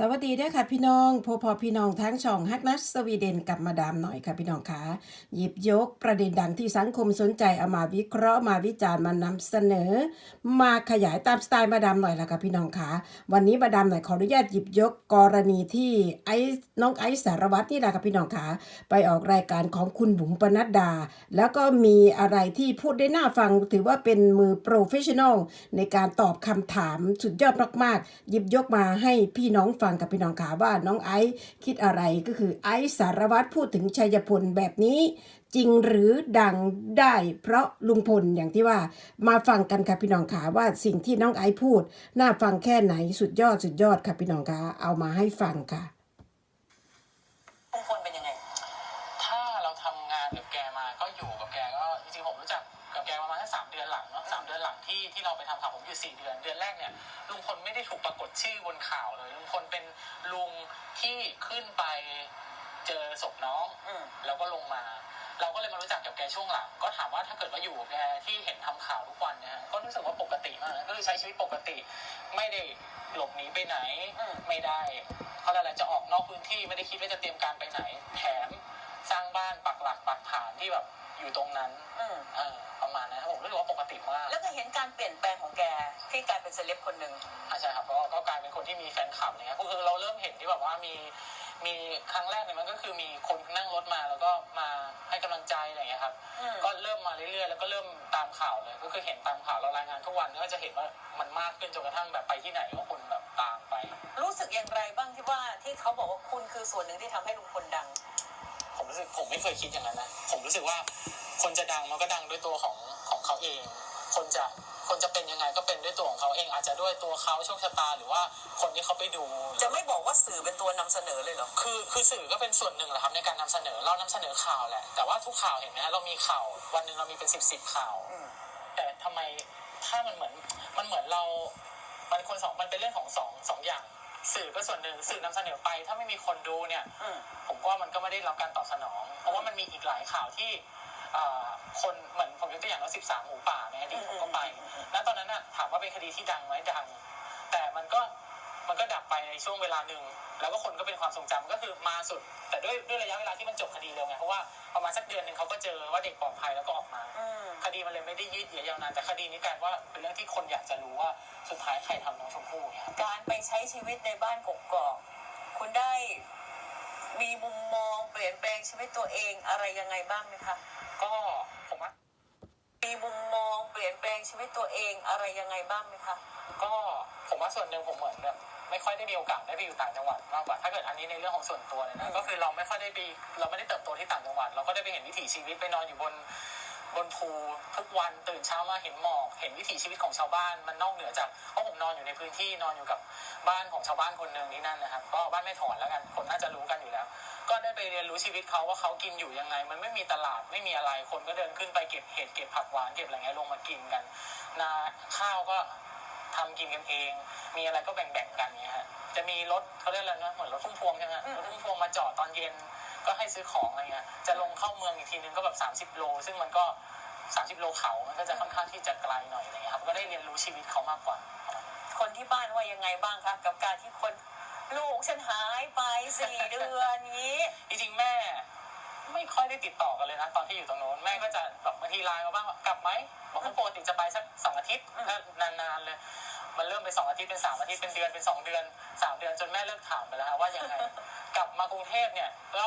สวัสดีด้วยค่ะพี่น้องพอพอพี่น้องทั้งช่องฮักนัสสวีเดนกับมาดามหน่อยค่ะพี่น้องคะหยิบยกประเด็นดังที่สังคมสนใจเอามาวิเคราะห์มาวิจารณ์มานำเสนอ มาขยายตามสไตล์มาดามหน่อยละค่ะพี่น้องคะวันนี้มาดามหน่อยขออนุญาตหยิบยกกรณีที่ไอ้น้องไอซ์สารวัตรนี่แหละค่ะพี่น้องคะไปออกรายการของคุณบุ๋มปนัดดา แล้วก็มีอะไรที่พูดได้น่าฟังถือว่าเป็นมือโปรเฟชชั่นอลในการตอบคำถามสุดยอดมากๆหยิบยกมาให้พี่น้องฟังกับพี่น้องขาว่าน้องไอซ์คิดอะไรก็คือไอซ์สารวัตรพูดถึงชัยพลแบบนี้ จริงหรือดังได้เพราะลุงพลอย่างที่ว่ามาฟังกันค่ะพี่น้องขาว่าสิ่งที่น้องไอซ์พูด น่าฟังแค่ไหนสุดยอดสุดยอดค่ะพี่น้องขาเอามาให้ฟังค่ะ ถูกปรากฏชื่อบนข่าวเลยลุงพลเป็นลุงที่ขึ้นไปเจอศพน้อง อืม แล้วก็ลงมา เราก็เลยมารู้จักกับแกช่วงหลัง ก็ถามว่าถ้าเกิดว่าอยู่กับแกที่เห็นทำข่าวทุกวันเนี่ยฮะก็รู้สึกว่าปกติมากนะก็คือใช้ชีวิตปกติ ไม่ได้หลบหนีไปไหน อืม ไม่ได้เขาเรียกอะไรจะออกนอกพื้นที่ไม่ได้คิดว่าจะเตรียมการไปไหน แถมสร้างบ้านปักหลักปักฐานที่แบบอยู่ตรงนั้น อืม เออ ประมาณนั้นครับผมรู้สึกว่าปกติมากแล้วก็เห็นการเปลี่ยนแปลงของแกที่กลายเป็นเซเลบคนหนึ่งอาใช่ครับก็ก็กลายเป็นคนที่มีแฟนคลับเนี่ยก็คือเราเริ่มเห็นที่แบบว่ามีมีครั้งแรกเนี่ยมันก็คือมีคนนั่งรถมาแล้วก็มาให้กำลังใจอะไรอย่างเงี้ยครับอืมก็เริ่มมาเรื่อยๆ แล้วก็เริ่มตามข่าวเลย ก็คือเห็นตามข่าวเรารายงานทุกวันก็จะเห็นว่ามันมากขึ้นจนกระทั่งแบบไปที่ไหนก็คนแบบตามไป รู้สึกอย่างไรบ้างที่ว่าที่เขาบอกว่าคุณคือส่วนหนึ่งที่ทำให้ลุงพลดัง ผมรู้สึกผมไม่เคยคิดอย่างนั้นนะ ผมรู้สึกว่าคนจะดังมันก็ดังด้วยตัวของของ เขาเอง คนจะคนจะเป็นยังไงก็เป็นด้วยตัวของเขาเอง อาจจะด้วยตัวเขาโชคชะตาหรือว่าคนที่เขาไปดู จะไม่บอกว่าสื่อเป็นตัวนำเสนอเลยเหรอคือคือสื่อก็เป็นส่วนหนึ่งแหละครับในการนำเสนอเรานำเสนอข่าวแหละแต่ว่าทุกข่าวเห็นไหมฮะเรามีข่าววันหนึ่งเรามีเป็นสิบสิบข่าวอืมแต่ทำไมถ้ามันเหมือนมันเหมือนเรา มันคนสองมันเป็นเรื่องของสองสองอย่าง สื่อก็ส่วนหนึ่งสื่อนำเสนอไป ถ้าไม่มีคนดูเนี่ยอืมผมว่ามันก็ไม่ได้รับการตอบสนอง เพราะว่ามันมีอีกหลายข่าวที่อ่า คนเหมือนผมยกตัวอย่างว่าสิบสามหมูป่าในอดีตผมก็ไปณตอนนั้นน่ะถามว่าเป็นคดีที่ดังไหมดัง แต่มันก็มันก็ดับไปในช่วงเวลาหนึ่ง แล้วก็คนก็เป็นความทรงจำก็คือมาสุด แต่ด้วยด้วยระยะเวลาที่มันจบคดีเร็วไง เพราะว่าประมาณสักเดือนหนึ่งเขาก็เจอว่าเด็กปลอดภัยแล้วก็ออกมาอืมคดีมันเลยไม่ได้ยืดเยื้อยาวนาน แต่คดีนี้กลายว่าเป็นเรื่องที่คนอยากจะรู้ว่าสุดท้ายใครทำน้องชมพู่เนี่ยครับการไปใช้ชีวิตในบ้านกกอกคุณได้มีมุมมองเปลี่ยนแปลงชีวิตตัวเองอะไรยังไงบ้างไหมคะ ก็ผมว่ามีมุมมองเปลี่ยนแปลงชีวิตตัวเองอะไรยังไงบ้างไหมคะ ก็ผมว่าส่วนหนึ่งผมเหมือนแบบไม่ค่อยได้มีโอกาสได้ไปอยู่ต่างจังหวัดมากกว่าถ้าเกิดอันนี้ในเรื่องของส่วนตัวเลยนะก็คือเราไม่ค่อยได้ไปเราไม่ได้เติบโตที่ต่างจังหวัด เราก็ได้ไปเห็นวิถีชีวิตไปนอนอยู่บน บนภูทุกวันตื่นเช้ามาเห็นหมอกเห็นวิถีชีวิตของชาวบ้านมันนอกเหนือจากเพราะผมนอนอยู่ในพื้นที่นอนอยู่กับบ้านของชาวบ้านคนหนึ่งที่นั่นนะครับก็บ้านแม่ถอนแล้วกันคนน่าจะรู้กันอยู่แล้ว ก็ได้ไปเรียนรู้ชีวิตเขาว่าเขากินอยู่ยังไง มันไม่มีตลาดไม่มีอะไรคนก็เดินขึ้นไปเก็บเห็ดเก็บผักหวานเก็บอะไรเงี้ยลงมากินกันนาข้าวก็ทำกินกันเอง มีอะไรก็แบ่งๆกันเงี้ยฮะจะมีรถเขาเรียกอะไรนะเหมือนรถพุ่มพวงใช่ไหมฮะอืมรถพุ่มพวงมาจอดตอนเย็น ก็ให้ซื้อของอะไรเงี้ยจะลงเข้าเมืองอีกทีนึงก็แบบ 30 โล ซึ่งมันก็ 30 โลเขามันก็จะค่อนข้างที่จะไกลหน่อยอะไรเงี้ยครับก็ได้เรียนรู้ชีวิตเขามากกว่า คนที่บ้านว่ายังไงบ้างคะกับการที่คนลูกฉันหายไปสี่เดือนนี้จริงๆแม่ ไม่ค่อยได้ติดต่อกันเลยนะตอนที่อยู่ตรงโน้นแม่ก็จะแบบบางทีไลน์มาบ้างว่ากลับไหมบอกว่าปกติจะไปสักสองอาทิตย์อืมถ้านานๆเลยมันเริ่มไปสองอาทิตย์เป็นสามอาทิตย์เป็นเดือนเป็นสองเดือนสามเดือนจนแม่เลิกถามไปแล้วฮะว่ายังไง กลับมากรุงเทพเนี่ยก็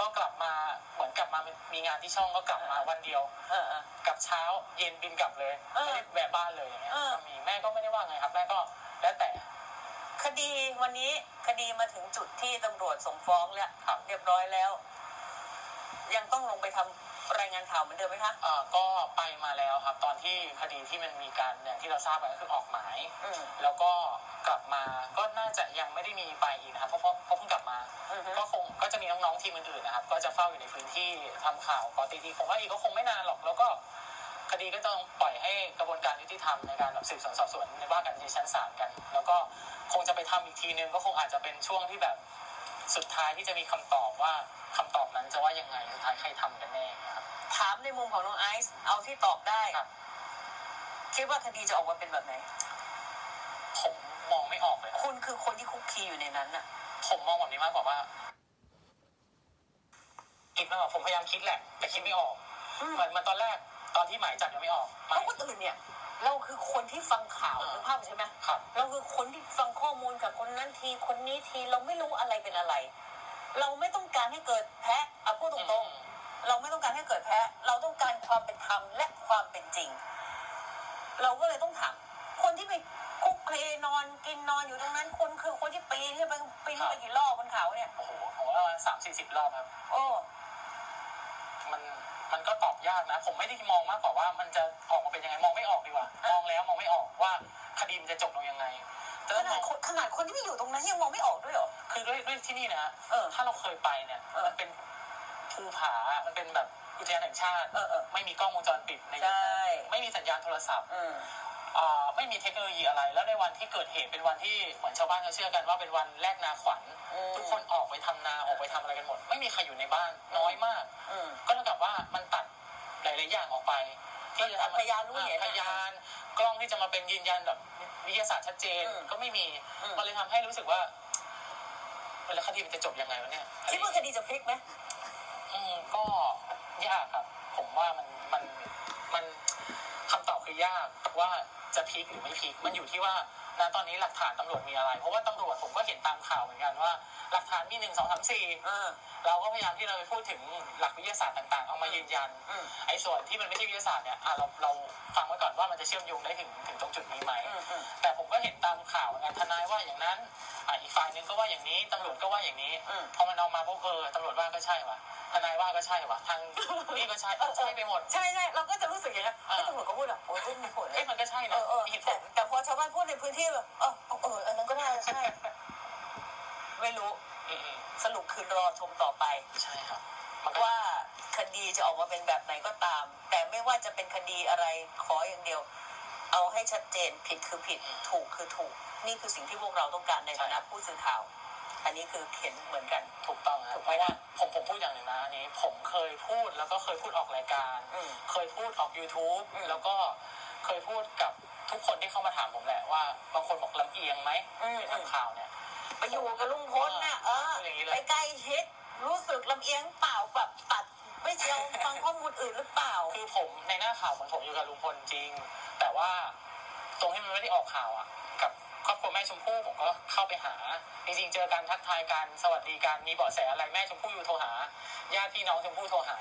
ก็กลับมาเหมือนกลับมามีงานที่ช่องก็กลับมาวันเดียวเออเออ กลับเช้าเย็นบินกลับเลยเออไม่ได้แวะบ้านเลยอย่างเงี้ยเออ ก็มีแม่ก็ไม่ได้ว่าไงครับแม่ก็แล้วแต่ คดีวันนี้คดีมาถึงจุดที่ตำรวจส่งฟ้องแล้วครับ เรียบร้อยแล้ว ยังต้องลงไปทำรายงานข่าวเหมือนเดิมไหมคะ เอ่อก็ไปมาแล้วครับ ตอนที่คดีที่มันมีการอย่างที่เราทราบไปก็คือออกหมาย อืม แล้วก็กลับมาก็น่าจะยังไม่ได้มีไปอีกนะครับเพราะเพราะเพราะเพิ่งกลับมาอือฮึ ก็คงก็จะมีน้องๆทีมอื่นๆนะครับ ก็จะเฝ้าอยู่ในพื้นที่ทำข่าวปกติทีผมว่าอีกก็คงไม่นานหรอก แล้วก็คดีก็ต้องปล่อยให้กระบวนการยุติธรรมในการแบบสืบสวนสอบสวนในว่ากันในชั้นศาลกัน แล้วก็คงจะไปทำอีกทีนึงก็คงอาจจะเป็นช่วงที่แบบสุดท้ายที่จะมีคำตอบว่าคำตอบนั้นจะว่ายังไงสุดท้ายใครทำกันแน่ครับถามในมุมของน้องไอซ์เอาที่ตอบได้ครับคิดว่าคดีจะออกมาเป็นแบบไหน ผมมองไม่ออกเลย คุณคือคนที่คุกคีอยู่ในนั้นน่ะผมมองแบบนี้มากกว่าว่า คิดไม่ออกผมพยายามคิดแหละ แต่คิดไม่ออกอืม เหมือนเหมันตอนแรกตอนที่หมายจับยังไม่ออกเพราะคนอื่นเนี่ย เราคือคนที่ฟังข่าวนึกภาพใช่ไหมครับ เราคือคนที่ฟังข้อมูลกับคนนั้นทีคนนี้ทีเราไม่รู้อะไรเป็นอะไร เราไม่ต้องการให้เกิดแพ้เอาพูดตรงๆ เราไม่ต้องการให้เกิดแพ้ เราต้องการความเป็นธรรมและความเป็นจริง เราก็เลยต้องถาม คนที่ไปคุกคลีนอนกินนอนอยู่ตรงนั้น คนคือคนที่ปีนขึ้นไปปีนขึ้นไปกี่รอบ บนเขาเนี่ย โอ้โหผมว่าสามสี่สิบรอบครับ โอ้ มันมันก็ตอบยากนะ ผมไม่ได้มองมากกว่าว่ามันจะออกมาเป็นยังไงมองไม่ออกดีกว่ามองแล้วมองไม่ออกว่าคดีมันจะจบลงยังไงแต่ขถ้านาดคนขนาดคนที่ไม่อยู่ตรงนั้นยังมองไม่ออกด้วยเหรอคือด้วยด้วยที่นี่นะเออถ้าเราเคยไปเนี่ยเออมันเป็นภูผา มันเป็นแบบอุทยานแห่งชาติเออเออไม่มีกล้องวงจรปิดในยุคใช่นั้นไม่มีสัญญาณโทรศัพท์อืมอ่า ไม่มีเทคโนโลยีอะไร แล้วในวันที่เกิดเหตุเป็นวันที่เหมือนชาวบ้านเขาเชื่อกันว่าเป็นวันแรกนาขวัญอืม ทุกคนออกไปทำนาออกไปทำอะไรกันหมด ไม่มีใครอยู่ในบ้านน้อยมาก อืม ก็เท่ากับว่ามันตัดหลายๆอย่างออกไป ที่จะทำพยานรู้เห็นอ่าพยานกล้องที่จะมาเป็นยืนยันแบบวิทยาศาสตร์ชัดเจนอืมก็ไม่มีอืม มันเลยทำให้รู้สึกว่าเวลาคดีมันจะจบยังไงวะเนี่ยคิดว่าคดีจะพลิกไหมอืมก็ยากครับ ผมว่ามันมันมันคำตอบคือยากว่า จะพลิกหรือไม่พลิกมันอยู่ที่ว่าณตอนนี้หลักฐานตำรวจมีอะไร เพราะว่าตำรวจผมก็เห็นตามข่าวเหมือนกันว่า หลักฐานมีหนึ่งสองสามสี่อ่าเราก็พยายามที่เราไปพูดถึงหลักวิทยาศาสตร์ต่างๆ เอามายืนยันอืมไอ้ส่วนที่มันไม่ใช่วิทยาศาสตร์เนี่ยอะเราเราฟังไว้ก่อนว่ามันจะเชื่อมโยงได้ถึงถึงตรงจุดนี้ไหมอืมอืมแต่ผมก็เห็นตามข่าวเหมือนกันทนายว่าอย่างนั้นอะอีกฝ่ายหนึ่งก็ว่าอย่างนี้ตำรวจก็ว่าอย่างนี้อืมพอมันเอามาพวกเออตำรวจว่าก็ใช่ว่ะ ทนายว่าก็ใช่ว่ะทางนี่ก็ใช่เออใช่ไปหมด ใช่ใช่เราก็จะรู้สึกอย่างนั้นอ่าไอ้ตำรวจก็พูดอะโอ้ยมีผลเอ้ยมันก็ใช่เอนะอเออมีเหตุผแต่ลแต่พอชาวบ้านพูดในพื้นที่แบบเออเอออันนั้นก็ได้ใช่ ไม่รู้อืมสรุปคือรอชมต่อไป ๆใช่ครับ มันก็ว่าคดีจะออกมาเป็นแบบไหนก็ตาม แต่ไม่ว่าจะเป็นคดีอะไรขออย่างเดียว เอาให้ชัดเจนผิดคือผิดถูกคือถูก นี่คือสิ่งที่พวกเราต้องการในฐานะผู้สื่อข่าว อันนี้คือเห็นเหมือนกันถูกต้องคถูรับกเพไหมราะว่าผมผมพูดอย่างหนึ่งนะอันนี้ ผมเคยพูดแล้วก็เคยพูดออกรายการอืมเคยพูดออก YouTube อืมแล้วก็เคยพูดกับทุกคนที่เข้ามาถามผมแหละว่าบางคนบอกลำเอียงไหมอืมไปทำข่าวเนี่ยไปอยู่กับลุงพลน่ะเอออย่างนี้เลยไปใกล้ชิดรู้สึกลำเอียงเปล่าแบบตัดไม่เชียวฟังข้อมูลอื่นหรือเปล่า คือผมในหน้าข่าวเหมือนผมอยู่กับลุงพลจริง แต่ว่าตรงที่มันไม่ได้ออกข่าวอะกับ ครอบครัวแม่ชมพู่ผมก็เข้าไปหา จริงๆ เจอกันทักทายกันสวัสดีกันมีเบาะแสอะไรแม่ชมพู่อยู่โทรหาญาติพี่น้องชมพู่โทรหา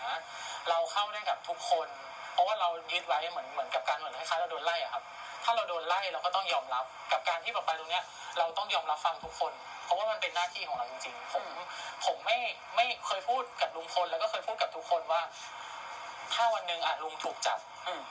เราเข้าได้กับทุกคน เพราะว่าเรายึดไว้เหมือนเหมือนกับการเหมือนคล้ายๆเราโดนไล่อะครับ ถ้าเราโดนไล่เราก็ต้องยอมรับ กับการที่แบบไปตรงเนี้ย เราต้องยอมรับฟังทุกคน เพราะว่ามันเป็นหน้าที่ของเราจริงๆ ผมผมไม่ไม่เคยพูดกับลุงพลแล้วก็เคยพูดกับทุกคนว่า ถ้าวันหนึ่งอะลุงถูกจับอืม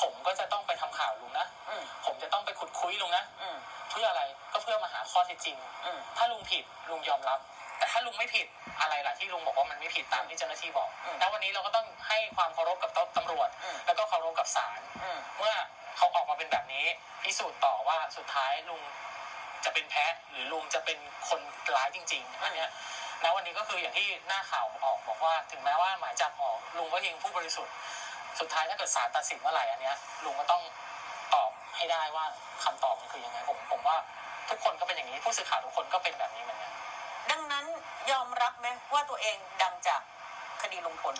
ผมก็จะต้องไปทำข่าวลุงนะอืมผมจะต้องไปขุดคุยลุงนะอืม เพื่ออะไรก็เพื่อมาหาข้อเท็จจริง อืมถ้าลุงผิดลุงยอมรับ แต่ถ้าลุงไม่ผิดอะไรล่ะที่ลุงบอกว่ามันไม่ผิดตามที่เจ้าหน้าที่บอกอืม แล้ววันนี้เราก็ต้องให้ความเคารพกับตำรวจ อืมแล้วก็เคารพกับศาล อืม เมื่อเขาออกมาเป็นแบบนี้พิสูจน์ต่อว่าสุดท้ายลุงจะเป็นแพ้หรือลุงจะเป็นคนร้ายจริงๆอันเนี้ยณวันนี้ก็คืออย่างที่หน้าข่าวออกบอกว่า ถึงแม้ว่าหมายจับออกลุงก็ยังผู้บริสุทธิ์ สุดท้ายถ้าเกิดศาลตัดสินเมื่อไหร่อันเนี้ยลุงก็ต้องตอบ ให้ได้ว่าคำตอบมันคือยังไงผมผมว่าทุกคนก็เป็นอย่างนี้ผู้สื่อข่าวทุกคนก็เป็นแบบนี้เหมือนกันดังนั้นยอมรับไหมว่าตัวเองดังจากคดีลุงพล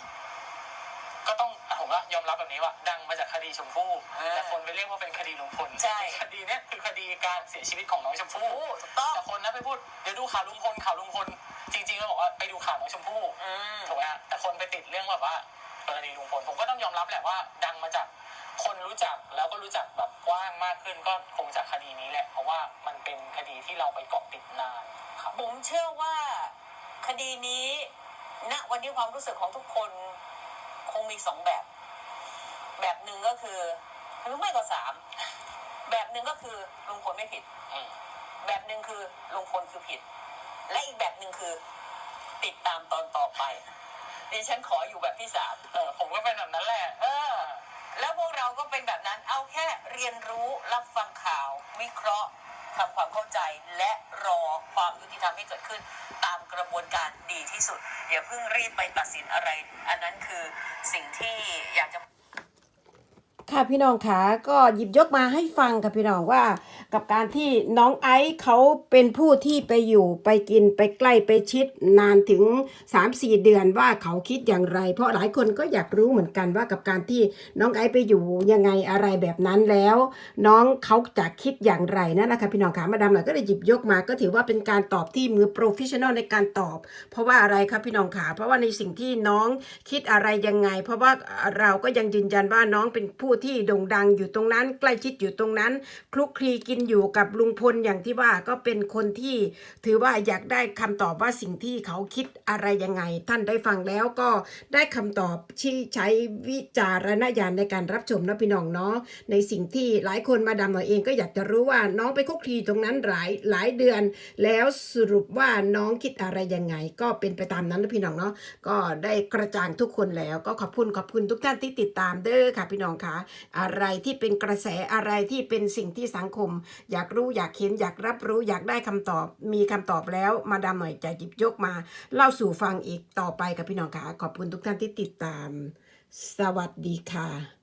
ก็ต้องผมว่ายอมรับแบบนี้ว่าดังมาจากคดีชมพู่อ่าแต่คนไปเรียกว่าเป็นคดีลุงพลใช่คดีเนี้ยคือคดีการเสียชีวิตของน้องชมพู่โอ้ถูกต้องแต่คนนะไปพูดเดี๋ยวดูข่าวลุงพลข่าวลุงพลจริงๆแล้วบอกว่าไปดูข่าวน้องชมพู่อืมถูกไหมฮะแต่คนไปติดเรื่องแบบว่ากรณีลุงพลผมก็ต้องยอมรับแหละว่า ดังมาจาก คนรู้จักแล้วก็รู้จักแบบกว้างมากขึ้นก็คงจากคดีนี้แหละ เพราะว่ามันเป็นคดีที่เราไปเกาะติดนานครับผมเชื่อว่าคดีนี้ณวันนี้ความรู้สึกของทุกคนคงมีสองแบบ แบบหนึ่งก็คือหรือไม่ก็สามแบบหนึ่งก็คือลุงพลไม่ผิดอืมแบบหนึ่งคือลุงพลคือผิด และอีกแบบหนึ่งคือ ติดตามตอนต่อไปดิฉันขออยู่แบบที่สามเออผมก็เป็นแบบนั้นแหละ เออ แล้วพวกเราก็เป็นแบบนั้นเอาแค่เรียนรู้รับฟังข่าว วิเคราะห์ทำความเข้าใจและรอความยุติธรรมให้เกิดขึ้น ตามกระบวนการดีที่สุดอย่าเพิ่งรีบไปตัดสินอะไร อันนั้นคือสิ่งที่อยากจะ ค่ะพี่น้องคะก็หยิบยกมาให้ฟังค่ะพี่น้องว่ากับการที่น้องไอซ์เขาเป็นผู้ที่ไปอยู่ไปกินไปใกล้ไปชิดนานถึง 3-4 เดือนว่าเขาคิดอย่างไร เพราะหลายคนก็อยากรู้เหมือนกันว่ากับการที่น้องไอซ์ไปอยู่ยังไงอะไรแบบนั้นแล้ว น้องเขาจะคิดอย่างไรนั่นแหละค่ะพี่น้องคะมาดามหน่อยก็เลยหยิบยกมา ก็ถือว่าเป็นการตอบที่มือโปรเฟชชั่นอลในการตอบ เพราะว่าอะไรครับพี่น้องขาเพราะว่าในสิ่งที่น้องคิดอะไรยังไง เพราะว่าเราก็ยังยืนยันว่าน้องเป็นผู้ที่โด่งดังอยู่ตรงนั้น ใกล้ชิดอยู่ตรงนั้น คลุกคลีกินอยู่กับลุงพลอย่างที่ว่าก็เป็นคนที่ถือว่าอยากได้คำตอบว่าสิ่งที่เขาคิดอะไรยังไง ท่านได้ฟังแล้วก็ได้คำตอบที่ใช้วิจารณญาณในการรับชมนะพี่น้องเนาะในสิ่งที่หลายคนมาดามหน่อยเองก็อยากจะรู้ว่าน้องไปคลุกคลีตรงนั้นหลายหลายเดือน แล้วสรุปว่าน้องคิดอะไรยังไง ก็เป็นไปตามนั้นนะพี่น้องเนาะก็ได้กระจ่างทุกคนแล้วก็ขอบคุณขอบคุณทุกท่านที่ติดตามเด้อค่ะพี่น้องค่ะอะไรที่เป็นกระแสอะไรที่เป็นสิ่งที่สังคม อยากรู้อยากเห็นอยากรับรู้อยากได้คำตอบ มีคำตอบแล้วมาดามหน่อยจะหยิบยกมา เล่าสู่ฟังอีกต่อไปกับพี่น้องค่ะขอบคุณทุกท่านที่ติดตาม สวัสดีค่ะ